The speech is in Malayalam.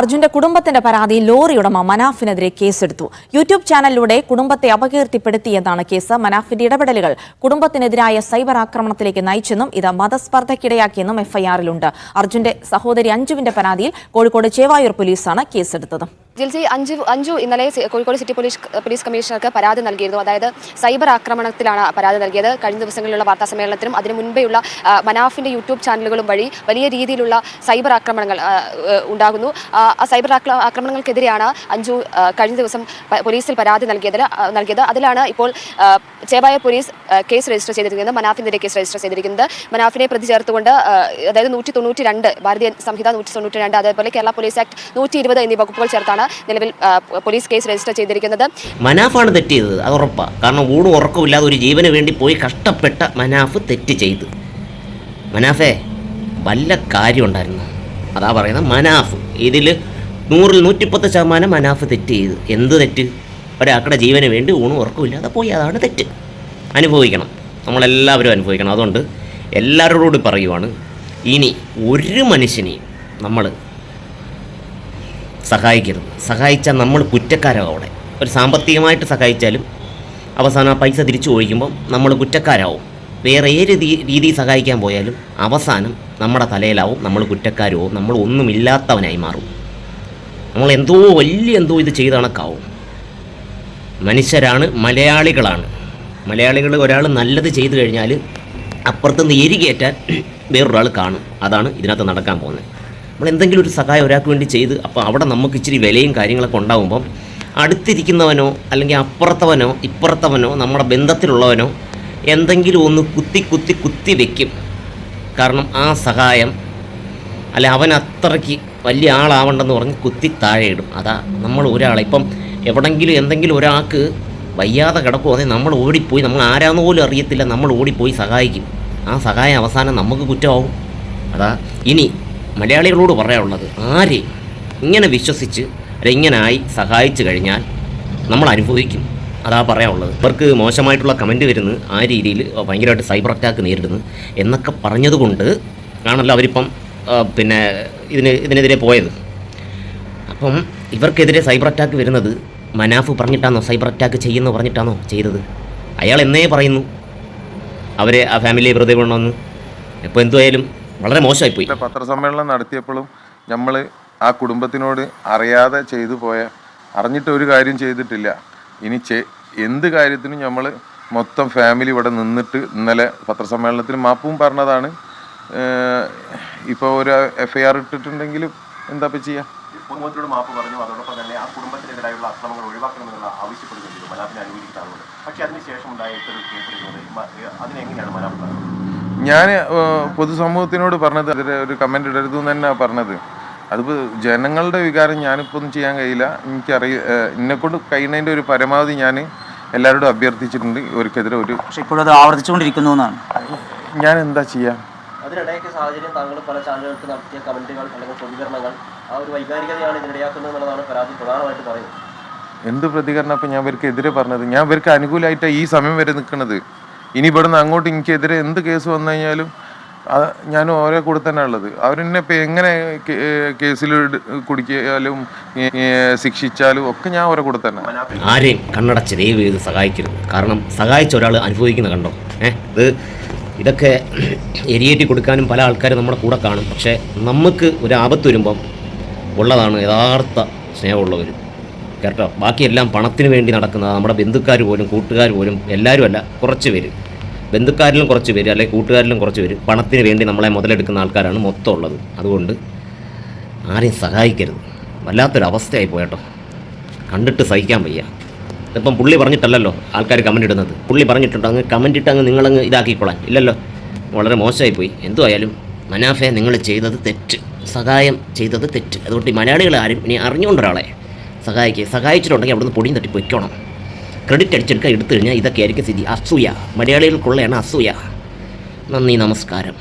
അർജുന്റെ കുടുംബത്തിന്റെ പരാതി ലോറി ഉടമ മനാഫിനെതിരെ കേസെടുത്തു. യൂട്യൂബ് ചാനലിലൂടെ കുടുംബത്തെ അപകീർത്തിപ്പെടുത്തിയെന്നാണ് കേസ്. മനാഫിന്റെ ഇടപെടലുകൾ കുടുംബത്തിനെതിരായ സൈബർ ആക്രമണത്തിലേക്ക് നയിച്ചെന്നും ഇത് മതസ്പർദ്ധയ്ക്കിടയാക്കിയെന്നും എഫ്ഐആറിലുണ്ട്. അർജുന്റെ സഹോദരി അഞ്ജുവിന്റെ പരാതിയിൽ കോഴിക്കോട് ചേവായൂർ പോലീസാണ് കേസെടുത്തത്. ജിൽസി അഞ്ചു അഞ്ചു ഇന്നലെ കോഴിക്കോട് സിറ്റി പോലീസ് പോലീസ് കമ്മീഷണർക്ക് പരാതി നൽകിയിരുന്നു. അതായത് സൈബർ ആക്രമണത്തിലാണ് പരാതി നൽകിയത്. കഴിഞ്ഞ ദിവസങ്ങളിലുള്ള വാർത്താ സമ്മേളനത്തിനും അതിനു മുൻപെയുള്ള മനാഫിന്റെ യൂട്യൂബ് ചാനലുകളും വഴി വലിയ രീതിയിലുള്ള സൈബർ ആക്രമണങ്ങൾ ഉണ്ടാകുന്നു. ആ, സൈബർ ആക്രമണങ്ങൾക്കെതിരെയാണ് അഞ്ചു കഴിഞ്ഞ ദിവസം പോലീസിൽ പരാതി നൽകിയത് നൽകിയത്. അതിലാണ് ഇപ്പോൾ ചേവായ പോലീസ് കേസ് രജിസ്റ്റർ ചെയ്തിരിക്കുന്നത് മനാഫിനെതിരെ കേസ് രജിസ്റ്റർ ചെയ്തിരിക്കുന്നത്. മനാഫിനെ പ്രതി ചേർത്തുകൊണ്ട് അതായത് നൂറ്റി തൊണ്ണൂറ്റി രണ്ട് ഭാരതീയ സംഹിത നൂറ്റി തൊണ്ണൂറ്റി രണ്ട് അതേപോലെ കേരള പോലീസ് ആക്ട് നൂറ്റി ഇരുപത് എന്നീ വകുപ്പുകൾ ചേർത്താണ് നിലവിൽ പോലീസ് കേസ് രജിസ്റ്റർ ചെയ്തിരിക്കുന്നത്. മനാഫാണ് തെറ്റ് ചെയ്തത് അത് ഉറപ്പാണ് കാരണം ഊണും ഉറക്കമില്ലാതെ ഒരു ജീവന് വേണ്ടി പോയി കഷ്ടപ്പെട്ട മനാഫ് തെറ്റ് ചെയ്തു. മനാഫേ വല്ല കാര്യം ഉണ്ടായിരുന്നു? അതാ പറയുന്നത് മനാഫ്. ഇതിൽ നൂറിൽ നൂറ്റിപ്പത്ത് ശതമാനം മനാഫ് തെറ്റ് ചെയ്തു. എന്ത് തെറ്റ്? ഒരാളുടെ ജീവന് വേണ്ടി ഊണും ഉറക്കമില്ലാതെ പോയി. അതാണ് തെറ്റ്. അനുഭവിക്കണം. നമ്മളെല്ലാവരും അനുഭവിക്കണം. അതുകൊണ്ട് എല്ലാവരോടും പറയുവാണ് ഇനി ഒരു മനുഷ്യനെയും നമ്മൾ സഹായിക്കരുത്. സഹായിച്ചാൽ നമ്മൾ കുറ്റക്കാരാവും അവിടെ. ഒരു സാമ്പത്തികമായിട്ട് സഹായിച്ചാലും അവസാനം ആ പൈസ തിരിച്ചു ഒഴിക്കുമ്പം നമ്മൾ കുറ്റക്കാരാവും. വേറെ ഏത് രീതി രീതിയിൽ സഹായിക്കാൻ പോയാലും അവസാനം നമ്മുടെ തലയിലാവും. നമ്മൾ കുറ്റക്കാരോ നമ്മൾ ഒന്നുമില്ലാത്തവനായി മാറും. നമ്മൾ എന്തോ വലിയ എന്തോ ഇത് ചെയ്ത കണക്കാവും. മനുഷ്യരാണ് മലയാളികളാണ്. മലയാളികൾ ഒരാൾ നല്ലത് ചെയ്തു കഴിഞ്ഞാൽ അപ്പുറത്തുനിന്ന് എരികേറ്റാൻ വേറൊരാൾ കാണും. അതാണ് ഇതിനകത്ത് നടക്കാൻ പോകുന്നത്. നമ്മൾ എന്തെങ്കിലും ഒരു സഹായം ഒരാൾക്ക് വേണ്ടി ചെയ്ത് അപ്പോൾ അവിടെ നമുക്ക് ഇച്ചിരി വിലയും കാര്യങ്ങളൊക്കെ ഉണ്ടാകുമ്പം അടുത്തിരിക്കുന്നവനോ അല്ലെങ്കിൽ അപ്പുറത്തവനോ ഇപ്പുറത്തവനോ നമ്മുടെ ബന്ധത്തിലുള്ളവനോ എന്തെങ്കിലും ഒന്ന് കുത്തി കുത്തി കുത്തി വെക്കും. കാരണം ആ സഹായം അല്ല അവൻ അത്രയ്ക്ക് വലിയ ആളാവണ്ടെന്ന് പറഞ്ഞ് കുത്തി താഴെ ഇടും അതാ നമ്മൾ ഒരാളെ ഇപ്പം എവിടെങ്കിലും എന്തെങ്കിലും ഒരാൾക്ക് വയ്യാതെ കിടക്കുവാണെങ്കിൽ നമ്മൾ ഓടിപ്പോയി നമ്മൾ ആരാന്ന് പോലും അറിയത്തില്ല നമ്മൾ ഓടിപ്പോയി സഹായിക്കും. ആ സഹായം അവസാനം നമുക്ക് കുറ്റമാവും. അതാ ഇനി മലയാളികളോട് പറയാനുള്ളത് ആരെ ഇങ്ങനെ വിശ്വസിച്ച് ഇങ്ങനായി സഹായിച്ചു കഴിഞ്ഞാൽ നമ്മൾ അനുഭവിക്കും. അതാ പറയാനുള്ളത്. ഇവർക്ക് മോശമായിട്ടുള്ള കമന്റ് വരുന്നു ആ രീതിയിൽ ഭയങ്കരമായിട്ട് സൈബർ അറ്റാക്ക് നേരിടുന്നു എന്നൊക്കെ പറഞ്ഞതുകൊണ്ട് ആണല്ലോ അവരിപ്പം പിന്നെ ഇതിന് ഇതിനെതിരെ പോയത്. അപ്പം ഇവർക്കെതിരെ സൈബർ അറ്റാക്ക് വരുന്നത് മനാഫ് പറഞ്ഞിട്ടാണോ സൈബർ അറ്റാക്ക് ചെയ്യുന്നു പറഞ്ഞിട്ടാണോ ചെയ്തത്? അയാൾ എന്നേ പറയുന്നു. അവരെ ആ ഫാമിലിയെ വെറുതെ കൊണ്ടുവന്ന്. ഇപ്പോൾ എന്തുവായാലും വളരെ മോശമായിപ്പോയി. പത്രസമ്മേളനം നടത്തിയപ്പോഴും നമ്മൾ ആ കുടുംബത്തിനോട് അറിയാതെ ചെയ്തു പോയ അറിഞ്ഞിട്ട് ഒരു കാര്യം ചെയ്തിട്ടില്ല. ഇനി ചെ എന്ത് കാര്യത്തിനും നമ്മൾ മൊത്തം ഫാമിലി ഇവിടെ നിന്നിട്ട് ഇന്നലെ പത്രസമ്മേളനത്തിൽ മാപ്പും പറഞ്ഞതാണ്. ഇപ്പോൾ ഒരു എഫ് ഐ ആർ ഇട്ടിട്ടുണ്ടെങ്കിലും എന്താ ഇപ്പം ചെയ്യുക കുടുംബത്തിനോട് മാപ്പ് പറഞ്ഞു അതോടൊപ്പം തന്നെ ആ കുടുംബത്തിനെതിരായുള്ള അക്രമങ്ങൾ ഒഴിവാക്കണമെന്നുള്ള ആവശ്യപ്പെടുകയും ചെയ്തു. മനാഫിനെ അനുകൂലിക്കുന്ന പക്ഷേ അതിനുശേഷം ഉണ്ടായിട്ടൊരു കേസെടുക്കുന്നത് അതിനെങ്ങനെയാണ് മനാഫ് ഞാൻ പൊതുസമൂഹത്തിനോട് പറഞ്ഞത് അതിൽ ഒരു കമന്റ് ഇടരുത് എന്ന് തന്നെ പറഞ്ഞത്. അതിപ്പോൾ ജനങ്ങളുടെ വികാരം ഞാനിപ്പോൾ ഒന്നും ചെയ്യാൻ കഴിയില്ല. എനിക്കറിയ എന്നെക്കൊണ്ട് കഴിയുന്നതിന്റെ ഒരു പരമാവധി ഞാൻ എല്ലാവരോടും അഭ്യർത്ഥിച്ചിട്ടുണ്ട്. ഇവർക്കെതിരെ ഒരു പക്ഷെ ഇപ്പോഴത് ആവർത്തിച്ചുകൊണ്ടിരിക്കുന്നു എന്നാണ്. ഞാൻ എന്താ ചെയ്യുക അതിനിടയ്ക്ക് സാഹചര്യം താങ്കൾ പല ചാനലുകൾക്ക് നടത്തിയ കമന്റുകൾ അല്ലെങ്കിൽ പ്രതികരണങ്ങൾ ആ ഒരു വൈകാരികതയാണ് ഇതിനിടയാക്കുന്നത് എന്നുള്ളതാണ് പരാതി പ്രധാനമായിട്ട് പറയുന്നത്. എന്ത് പ്രതികരണം? അപ്പം ഞാൻ ഇവർക്ക് എതിരെ പറഞ്ഞത്. ഞാൻ ഇവർക്ക് അനുകൂലമായിട്ടാണ് ഈ സമയം വരെ നിൽക്കുന്നത് ഇനി ഇവിടുന്ന് അങ്ങോട്ട് എനിക്കെതിരെ എന്ത് കേസ് വന്നു കഴിഞ്ഞാലും ഞാൻ ഓരോ കൂടെ തന്നെ ഉള്ളത്. അവരെന്നെ ഇപ്പം എങ്ങനെ കേസിൽ കുടിക്കാലും ശിക്ഷിച്ചാലും ഒക്കെ ഞാൻ ഓരോ കൂടെ തന്നെ. ആരെയും കണ്ണടച്ച് ദയവ് ചെയ്ത് സഹായിക്കരുത്. കാരണം സഹായിച്ച ഒരാൾ അനുഭവിക്കുന്ന കണ്ടോ? ഏഹ് ഇത് ഇതൊക്കെ എരിയേറ്റി കൊടുക്കാനും പല ആൾക്കാരും നമ്മുടെ കൂടെ കാണും. പക്ഷേ നമുക്ക് ഒരു ആപത്ത് വരുമ്പം ഉള്ളതാണ് യഥാർത്ഥ സ്നേഹമുള്ളവർ കേട്ടോ ബാക്കിയെല്ലാം പണത്തിന് വേണ്ടി നടക്കുന്നത് നമ്മുടെ ബന്ധുക്കാർ പോലും കൂട്ടുകാർ പോലും എല്ലാവരും അല്ല കുറച്ച് പേര്. ബന്ധുക്കാരിലും കുറച്ച് പേര് അല്ലെങ്കിൽ കൂട്ടുകാരിലും കുറച്ച് പേര് പണത്തിന് വേണ്ടി നമ്മളെ മുതലെടുക്കുന്ന ആൾക്കാരാണ് മൊത്തം ഉള്ളത്. അതുകൊണ്ട് ആരെയും സഹായിക്കരുത്. വല്ലാത്തൊരവസ്ഥയായി പോയട്ടോ കണ്ടിട്ട് സഹിക്കാൻ വയ്യ. ഇപ്പം പുള്ളി പറഞ്ഞിട്ടല്ലല്ലോ ആൾക്കാർ കമന്റ് ഇടുന്നത്. പുള്ളി പറഞ്ഞിട്ടുണ്ട് അങ്ങ് കമന്റ് ഇട്ട് അങ്ങ് നിങ്ങളങ്ങ് ഇതാക്കിക്കൊള്ളാൻ ഇല്ലല്ലോ. വളരെ മോശമായിപ്പോയി. എന്തുമായാലും മനാഫെ നിങ്ങൾ ചെയ്തത് തെറ്റ്. സഹായം ചെയ്തത് തെറ്റ്. അതുകൊണ്ട് ഈ മലയാളികൾ ആരും ഇനി അറിഞ്ഞുകൊണ്ട് ഒരാളെ സഹായിക്കുക സഹായിച്ചിട്ടുണ്ടെങ്കിൽ അവിടുന്ന് പൊടിയും തട്ടി പൊയ്ക്കോണം. ക്രെഡിറ്റ് അടിച്ചെടുക്കാൻ എടുത്തു കഴിഞ്ഞാൽ ഇതൊക്കെ ആയിരിക്കും സ്ഥിതി. അസൂയ. മലയാളികൾക്കുള്ളതാണ് അസൂയ. നന്ദി നമസ്കാരം.